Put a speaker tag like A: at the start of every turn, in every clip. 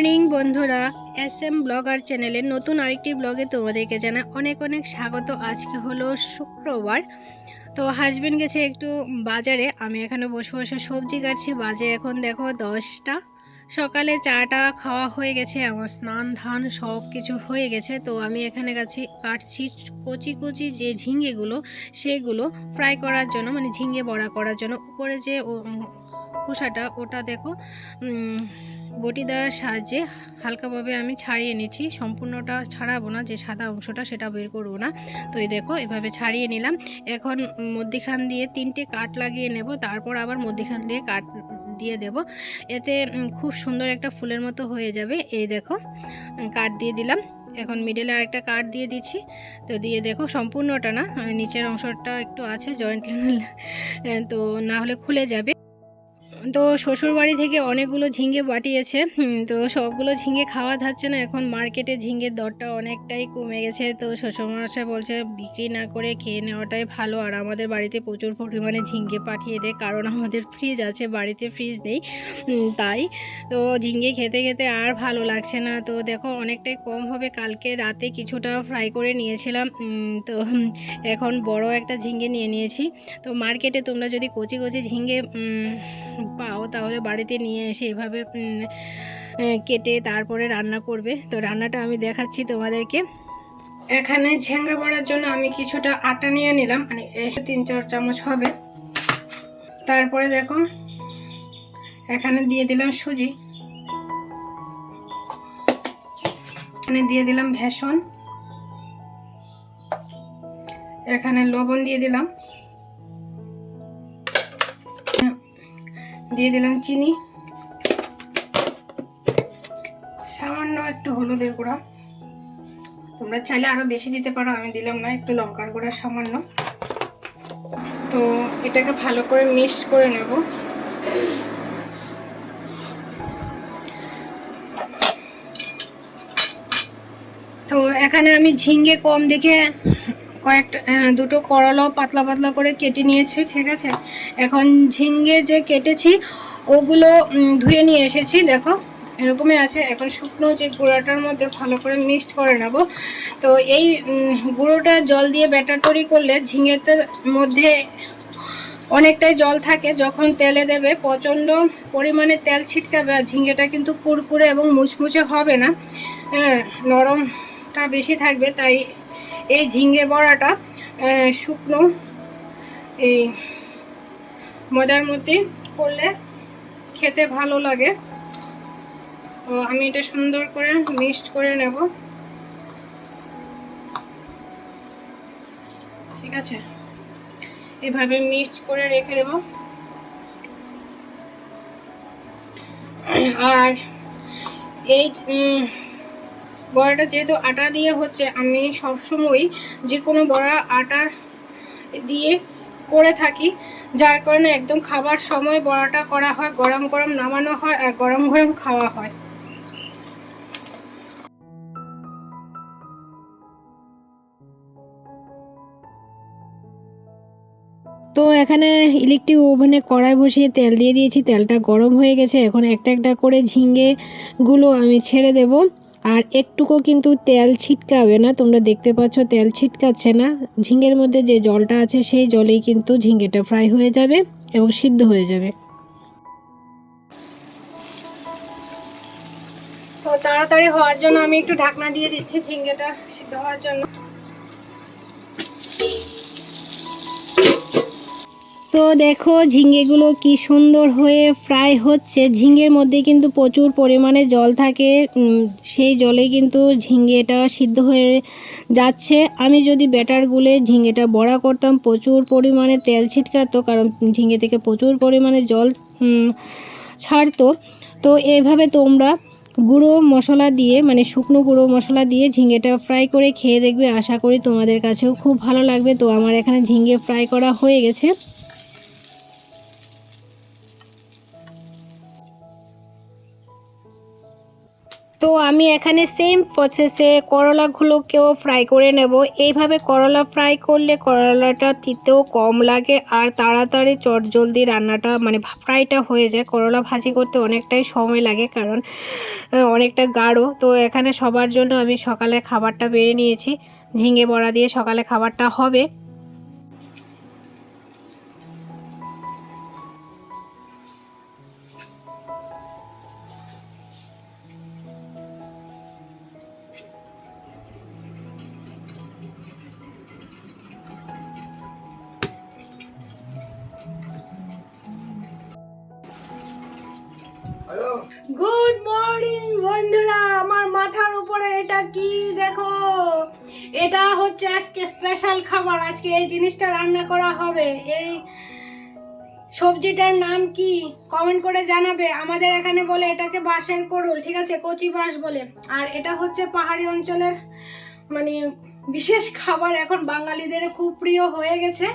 A: Morning বন্ধুরা S M blogger চ্যানেলের নতুন আরেকটি ব্লগে তোমাদেরকে জানা অনেক অনেক স্বাগত। আজকে হলো শুক্রবার, তো হাজব্যান্ড গেছে একটু বাজারে, আমি এখানে বসে বসে সবজি কাটছি, বাজে এখন দেখো দশটা। সকালে চাটা খাওয়া হয়ে গেছে, আমার স্নান ধান সব কিছু হয়ে গেছে, তো আমি এখানে কাছি কাটছি কচি কচি যে ঝিঙ্গেগুলো, সেগুলো ফ্রাই করার জন্য মানে ঝিঙ্গে বড়া করার জন্য। উপরে যে খোসাটা, ওটা দেখো বটি দেওয়ার সাহায্যে হালকাভাবে আমি ছাড়িয়ে নিচ্ছি। সম্পূর্ণটা ছাড়াবো না, যে সাদা অংশটা সেটা বের করব না। তো এই দেখো, এভাবে ছাড়িয়ে নিলাম। এখন মধ্যিখান দিয়ে তিনটে কাট লাগিয়ে নেব, তারপর আবার মধ্যিখান দিয়ে কাট দিয়ে দেব। এতে খুব সুন্দর একটা ফুলের মতো হয়ে যাবে। এই দেখো কাট দিয়ে দিলাম। এখন মিডলে আরেকটা কাট দিয়ে দিচ্ছি। তো দিয়ে দেখো, সম্পূর্ণটা না, নিচের অংশটা একটু আছে জয়েন্ট তো না হলে খুলে যাবে। তো শ্বশুর বাড়ি থেকে অনেকগুলো ঝিঙ্গে পাঠিয়েছে তো সবগুলো ঝিঙ্গে খাওয়া যাচ্ছে না, এখন মার্কেটে ঝিঙ্গের দরটা অনেকটাই কমে গেছে, তো শ্বশুরমশাই বলছে বিক্রি না করে খেয়ে নেওয়াটাই ভালো, আর আমাদের বাড়িতে প্রচুর পরিমাণে ঝিঙ্গে পাঠিয়ে দেয় কারণ আমাদের ফ্রিজ আছে, বাড়িতে ফ্রিজ নেই তাই, তো ঝিঙ্গে খেতে খেতে আর ভালো লাগছে না, তো দেখো অনেকটাই কম হবে, কালকে রাতে কিছুটা ফ্রাই করে নিয়েছিলাম তো এখন বড় একটা ঝিঙ্গে নিয়ে নিয়েছি, তো মার্কেটে তোমরা যদি কচি কচি ঝিঙ্গে পাও, তাহলে বাড়িতে নিয়ে এসে এভাবে কেটে তারপরে রান্না করবে। তো রান্নাটা আমি দেখাচ্ছি তোমাদেরকে। এখানে ঝেঙ্গা বড়ার জন্য আমি কিছুটা আটা নিয়ে নিলাম। মানে তিন চার চামচ হবে। তারপরে দেখো, এখানে দিয়ে দিলাম সুজি। এখানে দিয়ে দিলাম ভেসন এখানে লবণ দিয়ে দিলাম। দিয়ে দিলাম চিনি। সামান্য একটু হলুদের গুঁড়া। তোমরা চাইলে আরও বেশি দিতে পারো, আমি দিলাম না, একটু লঙ্কার গুঁড়া সামান্য। তো এটাকে ভালো করে মিক্সড করে নেব। তো এখানে আমি ঝিঙ্গে কম দেখে কয়েকটা দুটো করলাও পাতলা পাতলা করে কেটে নিয়েছি, ঠিক আছে? এখন ঝিঙ্গে যে কেটেছি, ওগুলো ধুয়ে নিয়ে এসেছি, দেখো, এরকমই আছে। এখন শুকনো যে গুঁড়োটার মধ্যে ভালো করে মিক্সড করে নেব। তো এই গুঁড়োটা জল দিয়ে ব্যাটার তৈরি করলে ঝিঙেতে মধ্যে অনেকটাই জল থাকে, যখন তেলে দেবে, প্রচণ্ড পরিমাণে তেল ছিটকাবে আর ঝিঙ্গেটা কিন্তু কুরকুরে এবং মুচমুচে হবে না। হ্যাঁ নরমটা বেশি থাকবে, তাই এই ঝিঙ্গে বড়াটা শুকনো, এই মজার মধ্যে করলে খেতে ভালো লাগে। তো আমি এটা সুন্দর করে মিক্সড করে নেব। ঠিক আছে? এভাবে মিক্সড করে রেখে দেব। আর এই বড়াটা যেহেতু আটা দিয়ে হচ্ছে, আমি সবসময় যে কোনো বড়া আটার দিয়ে করে থাকি, যার কারণে একদম খাবার সময় বড়াটা করা হয়, গরম গরম নামানো হয় আর গরম গরম খাওয়া হয়। তো এখানে ইলেকট্রিক ওভেনে কড়াই বসিয়ে তেল দিয়ে দিয়েছি, তেলটা গরম হয়ে গেছে। এখন একটা একটা করে ঝিঙ্গেগুলো আমি ছেড়ে দেব। আর একটুকু কিন্তু তেল ছিটকাবে না। তোমরা দেখতে পাচ্ছ তেল ছিটকাচ্ছে না। ঝিঙ্গের মধ্যে যে জলটা আছে, সেই জলেই কিন্তু ঝিঙ্গেটা ফ্রাই হয়ে যাবে এবং সিদ্ধ হয়ে যাবে। তাড়াতাড়ি হওয়ার জন্য আমি একটু ঢাকনা দিয়ে দিচ্ছি ঝিঙ্গেটা সিদ্ধ হওয়ার জন্য। তো দেখো ঝিঙ্গেগুলো কি সুন্দর হয়ে ফ্রাই হচ্ছে। ঝিঙ্গের মধ্যে কিন্তু প্রচুর পরিমাণে জল থাকে। সেই জলে কিন্তু ঝিঙ্গেটা সিদ্ধ হয়ে যাচ্ছে। আমি যদি ব্যাটার গুলে ঝিঙ্গেটা বড়া করতাম, প্রচুর পরিমাণে তেল ছিটকাতো, কারণ ঝিঙ্গে থেকে প্রচুর পরিমাণে জল ছাড়তো। তো এইভাবে তোমরা গুঁড়ো মশলা দিয়ে মানে শুকনো গুঁড়ো মশলা দিয়ে ঝিঙ্গেটা ফ্রাই করে খেয়ে দেখবে। আশা করি তোমাদের কাছেও খুব ভালো লাগবে। তো আমার এখানে ঝিঙ্গে ফ্রাই করা হয়ে গেছে। তো আমি এখানে সেম প্রসেসে করলাগুলোকেও ফ্রাই করে নেব। এইভাবে করলা ফ্রাই করলে করলাটা তিতেও কম লাগে আর তাড়াতাড়ি চট জলদি রান্নাটা মানে ফ্রাইটা হয়ে যায়। করলা ভাজি করতে অনেকটাই সময় লাগে কারণ অনেকটা গাঢ়। তো এখানে সবার জন্য আমি সকালের খাবারটা বেড়ে নিয়েছি। ঝিঙে বড়া দিয়ে সকালে খাবারটা হবে। গুড মর্নিং বন্ধুরা। আমার মাথার উপরে এটা কি দেখো? এটা হচ্ছে আজকে স্পেশাল খাবার। আজকে এই জিনিসটা রান্না করা হবে। এই সবজিটার নাম কি? কমেন্ট করে জানাবে। আমাদের এখানে বলে এটাকে বাঁশের করুল ঠিক আছে? কচি বাঁশ বলে। আর এটা হচ্ছে পাহাড়ি অঞ্চলের মানে বিশেষ খাবার এখন বাঙালিদের খুব প্রিয় হয়ে গেছে।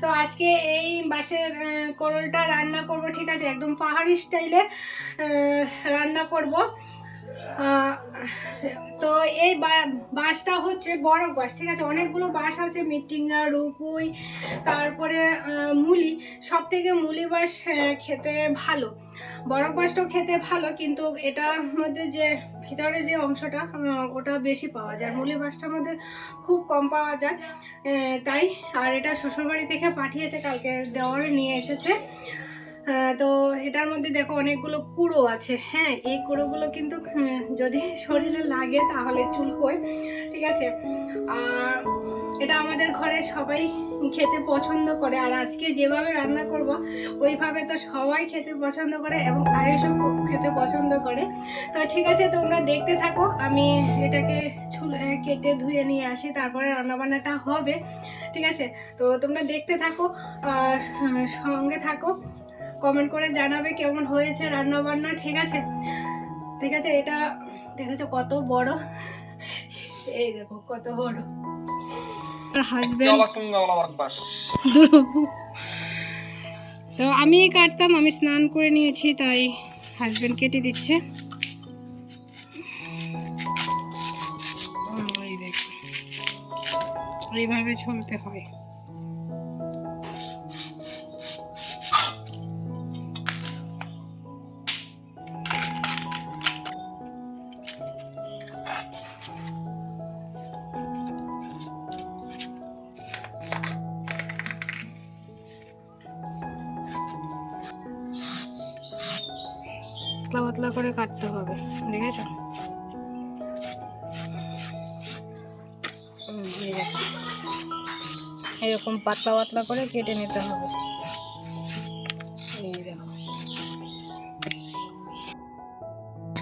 A: তো আজকে এই বাসের করলটা রান্না করব, ঠিক আছে? একদম পাহাড়ি স্টাইলে রান্না করব। তো এই বা- বাঁশটা হচ্ছে বড় বাঁশ ঠিক আছে? অনেকগুলো বাঁশ আছে মিটিঙ্গা রুপুই তারপরে মুলি। সব থেকে মুলি আহ, খেতে ভালো। বড় বাঁশটাও খেতে ভালো কিন্তু এটার মধ্যে যে ভিতরে যে অংশটা ওটা বেশি পাওয়া যায়। মুলি বাঁশটার মধ্যে খুব কম পাওয়া যায় তাই আর এটা শ্বশুরবাড়ি থেকে পাঠিয়েছে কালকে দেওয়ারে নিয়ে এসেছে। তো এটার মধ্যে দেখো অনেকগুলো কুড়ো আছে। হ্যাঁ এই কুড়োগুলো কিন্তু যদি শরীরে লাগে তাহলে চুলকোয় ঠিক আছে? আর এটা আমাদের ঘরে সবাই খেতে পছন্দ করে আর আজকে যেভাবে রান্না করব ওইভাবে তো সবাই খেতে পছন্দ করে এবং আয়ুষও খেতে পছন্দ করে। তো ঠিক আছে তোমরা দেখতে থাকো আমি এটাকে আহ, কেটে ধুয়ে নিয়ে আসি তারপরে রান্নাবান্নাটা হবে ঠিক আছে? তো তোমরা দেখতে থাকো আর সঙ্গে থাকো। কমেন্ট করে জানাবে কেমন হয়েছে রান্না বান্না ঠিক আছে ঠিক আছে এটা দেখেছ কত বড় এই দেখো কত বড়. তো আমি কাটতাম আমি স্নান করে নিয়েছি তাই হাজবেন্ড কেটে দিচ্ছে হুম, এই দেখো। এইভাবে চলতে হয় পাতলা পাতলা করে কাটতে হবে, দেখেছ? এরকম পাতলা পাতলা করে কেটে নিতে হবে।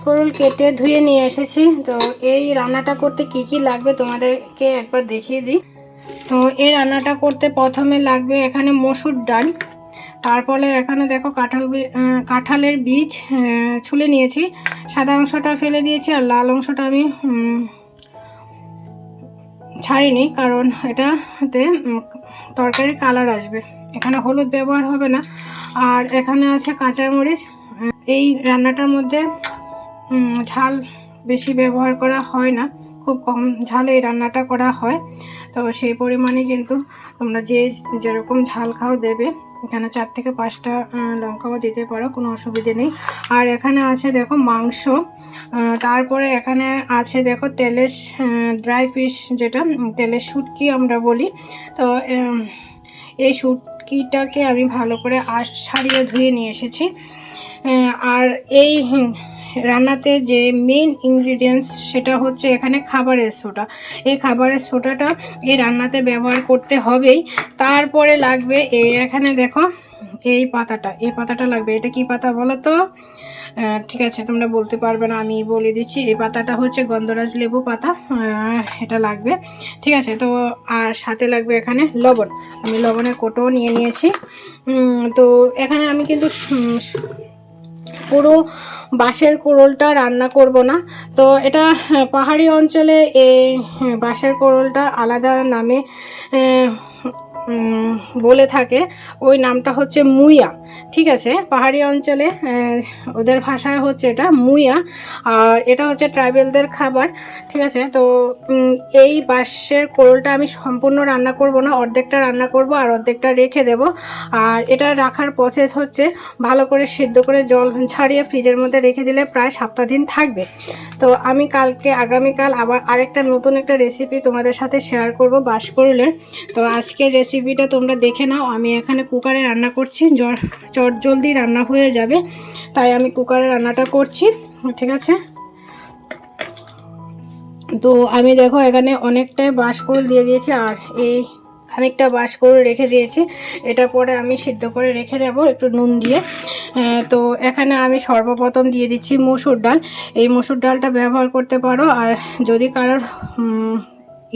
A: করুল কেটে ধুয়ে নিয়ে এসেছি। তো এই রান্নাটা করতে কি কি লাগবে তোমাদেরকে একবার দেখিয়ে দিই। তো এই রান্নাটা করতে প্রথমে লাগবে এখানে মসুর ডাল। তারপরে এখানে দেখো কাঁঠাল কাঁঠালের বীজ ছুলে নিয়েছি। সাদা অংশটা ফেলে দিয়েছি আর লাল অংশটা আমি ছাড়িনি কারণ এটাতে তরকারির কালার আসবে। এখানে হলুদ ব্যবহার হবে না। আর এখানে আছে কাঁচামরিচ। এই রান্নাটার মধ্যে ঝাল বেশি ব্যবহার করা হয় না। খুব কম ঝালে এই রান্নাটা করা হয়। তো সেই পরিমাণে কিন্তু তোমরা যে যেরকম ঝাল খাও দেবে। এখানে চার থেকে পাঁচটা লঙ্কাও দিতে পারো, কোনো অসুবিধে নেই। আর এখানে আছে দেখো মাংস। তারপরে এখানে আছে দেখো তেলের ড্রাই ফিশ যেটা তেলের শুটকি আমরা বলি। তো এই শুটকিটাকে আমি ভালো করে আশ ছাড়িয়ে ধুয়ে নিয়ে এসেছি। আর এই রান্নাতে যে মেন ইনগ্রিডিয়েন্টস সেটা হচ্ছে এখানে খাবারের সোডা। এই খাবারের সোডাটা এই রান্নাতে ব্যবহার করতে হবেই। তারপরে লাগবে এই এখানে দেখো, এই পাতাটা এই পাতাটা লাগবে। এটা কি পাতা বলো তো? ঠিক আছে, তোমরা বলতে পারবে না, আমি বলে দিচ্ছি। এই পাতাটা হচ্ছে গন্ধরাজ লেবু পাতা। এটা লাগবে। ঠিক আছে, তো আর সাথে লাগবে এখানে লবণ। আমি লবণের কোটোও নিয়ে নিয়েছি। তো এখানে আমি কিন্তু পুরো বাঁশের কোরলটা রান্না করব না। তো এটা পাহাড়ি অঞ্চলে এই বাঁশের কোরলটা আলাদা নামে বলে থাকে, ওই নামটা হচ্ছে মুইয়া, ঠিক আছে? পাহাড়ি অঞ্চলে ওদের ভাষায় হচ্ছে এটা মুইয়া, আর এটা হচ্ছে ট্রাইবেলদের খাবার, ঠিক আছে? তো এই বাঁশের কোরলটা আমি সম্পূর্ণ রান্না করব না, অর্ধেকটা রান্না করব আর অর্ধেকটা রেখে দেব। আর এটা রাখার প্রসেস হচ্ছে ভালো করে সিদ্ধ করে জল ছাড়িয়ে ফ্রিজের মধ্যে রেখে দিলে প্রায় সপ্তাহ দিন থাকবে। তো, আমি কালকে, আগামীকাল আবার আরেকটা নতুন একটা রেসিপি তোমাদের সাথে শেয়ার করব করলে তো, আজকের রেসিপিটা তোমরা দেখে নাও। আমি এখানে কুকারে রান্না করছি। চট জলদি রান্না হয়ে যাবে। তাই আমি কুকারে রান্নাটা করছি। ঠিক আছে? তো আমি দেখো এখানে অনেকটাই বাঁশকুড়ুল দিয়ে দিয়েছি আর এই খানিকটা বাস করে রেখে দিয়েছি। এটা পরে আমি সিদ্ধ করে রেখে দেব একটু নুন দিয়ে। তো এখানে আমি সর্বপ্রথম দিয়ে দিচ্ছি মসুর ডাল। এই মসুর ডালটা ব্যবহার করতে পারো। আর যদি কারোর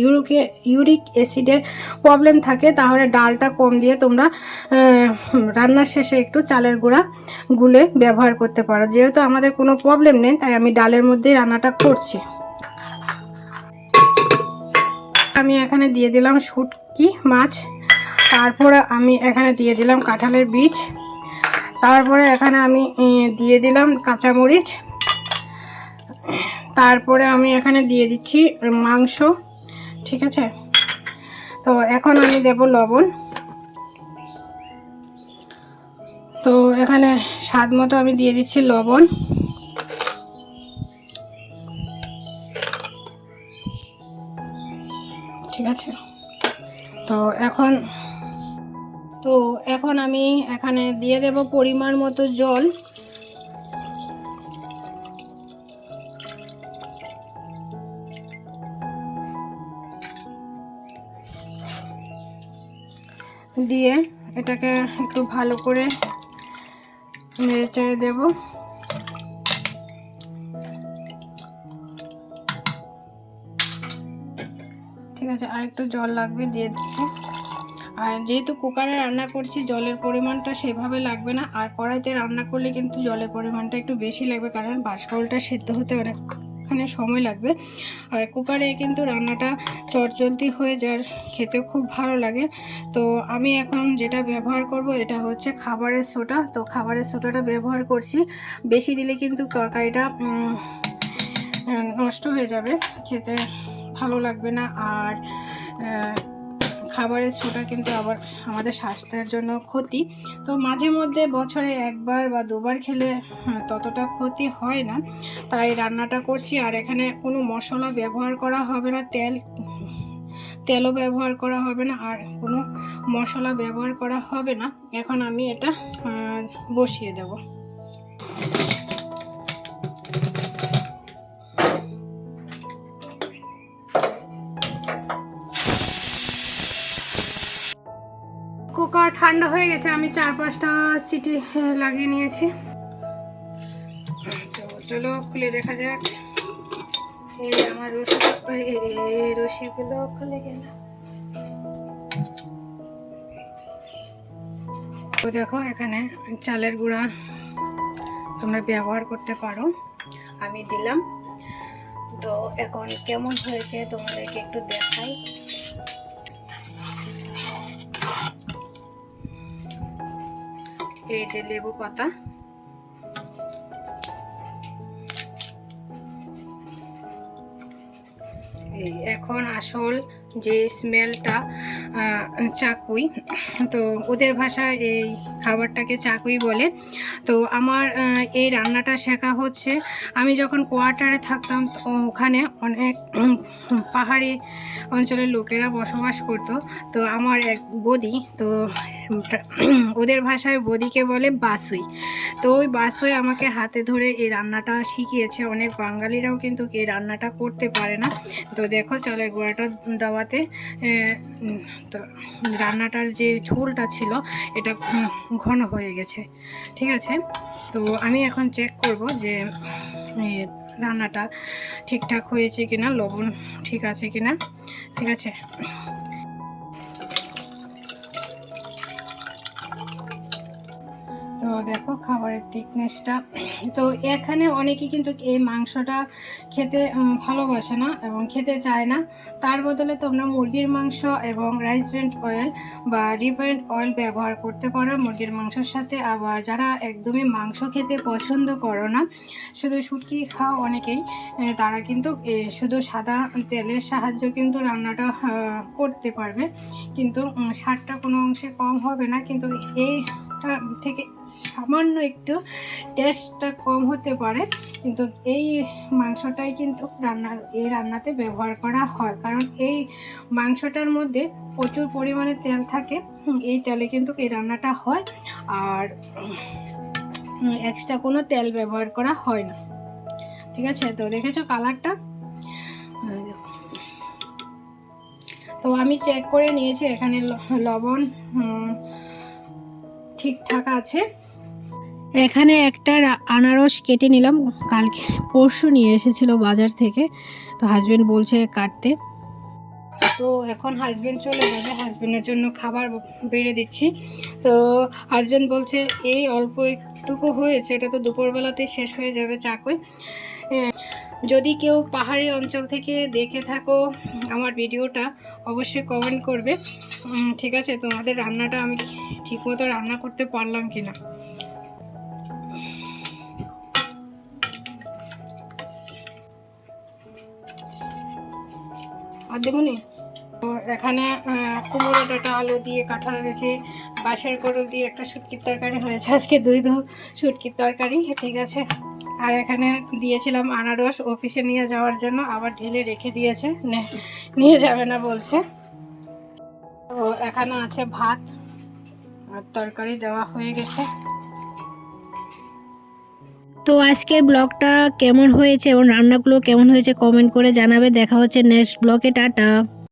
A: ইউরিকে ইউরিক অ্যাসিডের প্রবলেম থাকে, তাহলে ডালটা কম দিয়ে তোমরা রান্নার শেষে একটু চালের গুঁড়া গুলে ব্যবহার করতে পারো। যেহেতু আমাদের কোনো প্রবলেম নেই, তাই আমি ডালের মধ্যেই রান্নাটা করছি। আমি এখানে দিয়ে দিলাম শুটকি মাছ, তারপরে আমি এখানে দিয়ে দিলাম কাঁঠালের বীজ, তারপরে এখানে আমি দিয়ে দিলাম কাঁচামরিচ, তারপরে আমি এখানে দিয়ে দিচ্ছি মাংস ঠিক আছে? তো এখন আমি দেব লবণ। তো এখানে স্বাদ মতো আমি দিয়ে দিচ্ছি লবণ। ঠিক আছে? তো এখন তো এখন আমি এখানে দিয়ে দেব পরিমাণ মতো জল। দিয়ে এটাকে একটু ভালো করে নেড়ে চেড়ে দেবো। ঠিক আছে, আর একটু জল লাগবে, দিয়ে দিচ্ছি। আর যেহেতু কুকারে রান্না করছি, জলের পরিমাণটা সেভাবে লাগবে না। আর কড়াইতে রান্না করলে কিন্তু জলের পরিমাণটা একটু বেশি লাগবে, কারণ বাঁশকলটা সেদ্ধ হতে অনেকখানি সময় লাগবে। আর কুকারে কিন্তু রান্নাটা চটজলদি হয়ে যার খেতে খুব ভালো লাগে। তো আমি এখন যেটা ব্যবহার করব এটা হচ্ছে খাবারের সোটা। তো খাবারের সোটাটা ব্যবহার করছি। বেশি দিলে কিন্তু তরকারিটা নষ্ট হয়ে যাবে। খেতে ভালো লাগবে না। আর খাবারের ছোটা কিন্তু আবার আমাদের স্বাস্থ্যের জন্য ক্ষতি। তো মাঝে মধ্যে বছরে একবার বা দুবার খেলে হ্যাঁ, ততটা ক্ষতি হয় না। তাই রান্নাটা করছি আর এখানে কোনো মশলা ব্যবহার করা হবে না তেল তেলও ব্যবহার করা হবে না আর কোনো মশলা ব্যবহার করা হবে না। এখন আমি এটা বসিয়ে দেবো। কুকার ঠান্ডা হয়ে গেছে, আমি চার পাঁচটা চিটি লাগিয়ে নিয়েছি। তো চলো, খুলে দেখা যাক। এই আমার রসি এই- খুলে গেল। দেখো, এখানে চালের গুঁড়া তোমরা ব্যবহার করতে পারো। আমি দিলাম। তো এখন কেমন হয়েছে তোমাদেরকে একটু দেখাই। এই যে লেবু পাতা। এই এখন আসল যে স্মেলটা চাকুই, তো ওদের ভাষায় এই খাবারটাকে চাকুই বলে। তো আমার এই রান্নাটা শেখা হচ্ছে। আমি যখন কোয়ার্টারে থাকতাম ওখানে অনেক পাহাড়ি অঞ্চলের লোকেরা বসবাস করতো। তো আমার এক বদি, তো ওদের ভাষায় বদিকে বলে বাসুই। তো ওই বাসুই আমাকে হাতে ধরে এই রান্নাটা শিখিয়েছে। অনেক বাঙালিরাও কিন্তু এই রান্নাটা করতে পারে না। তো দেখো চালের গুঁড়াটা দেওয়াতে তো রান্নাটার যে ঝোলটা ছিল, এটা ঘন হয়ে গেছে। ঠিক আছে? তো আমি এখন চেক করব যে রান্নাটা ঠিকঠাক হয়েছে কিনা, লবণ ঠিক আছে কিনা। ঠিক আছে? তো দেখো খাবারের থিকনেসটা তো এখানে অনেকেই কিন্তু এই মাংসটা খেতে ভালোবাসে না এবং খেতে চায় না। তার বদলে তোমরা মুরগির মাংস এবং রাইস ব্রেন্ড অয়েল বা রিফাইন্ড অয়েল ব্যবহার করতে পারো মুরগির মাংসের সাথে। আবার যারা একদমই মাংস খেতে পছন্দ করো না, শুধু শুটকি খাও অনেকেই তারা কিন্তু শুধু সাদা তেলের সাহায্য কিন্তু রান্নাটা করতে পারবে। কিন্তু স্বাদটা কোনো অংশে কম হবে না। কিন্তু এইটা থেকে সামান্য একটু টেস্টটা কম হতে পারে, কিন্তু এই মাংসটাই কিন্তু রান্নার এই রান্নাতে ব্যবহার করা হয়। কারণ এই মাংসটার মধ্যে প্রচুর পরিমাণে তেল থাকে এই তেলে কিন্তু এই রান্নাটা হয়, আর এক্সট্রা কোনো তেল ব্যবহার করা হয় না। ঠিক আছে? তো দেখেছ কালারটা তো আমি চেক করে নিয়েছি, এখানে লবণ ঠিকঠাক আছে? এখানে একটা আনারস কেটে নিলাম। কালকে, পরশু নিয়ে এসেছিল বাজার থেকে। তো হাজব্যান্ড বলছে কাটতে। তো এখন হাজব্যান্ড চলে যাবে হাজব্যান্ডের জন্য খাবার বেড়ে দিচ্ছি। তো হাজবেন্ড বলছে, এই অল্প একটুকু হয়েছে। এটা তো দুপুরবেলাতেই শেষ হয়ে যাবে চাকই যদি কেউ পাহাড়ি অঞ্চল থেকে দেখে থাকো আমার ভিডিওটা, অবশ্যই কমেন্ট করবে। ঠিক আছে, তোমাদের রান্নাটা আমি ঠিকমতো রান্না করতে পারলাম কি না আর দেখুন, তো এখানে কুমড়ো, ডাটা, আলু দিয়ে কাঁঠাল রয়েছে বাঁশের করল দিয়ে একটা শুটকির তরকারি হয়েছে। আজকে দুই দু শুটকির তরকারি, ঠিক আছে। আর এখানে দিয়েছিলাম আনারস অফিসে নিয়ে যাওয়ার জন্য, আবার ঢেলে রেখে দিয়েছে। নিয়ে যাবে না বলছে। তো এখানে আছে ভাত আর তরকারি দেওয়া হয়ে গেছে। তো আজকের ব্লগটা কেমন হয়েছে এবং রান্নাগুলো কেমন হয়েছে কমেন্ট করে জানাবে। দেখা হচ্ছে নেক্সট ব্লগে, টাটা।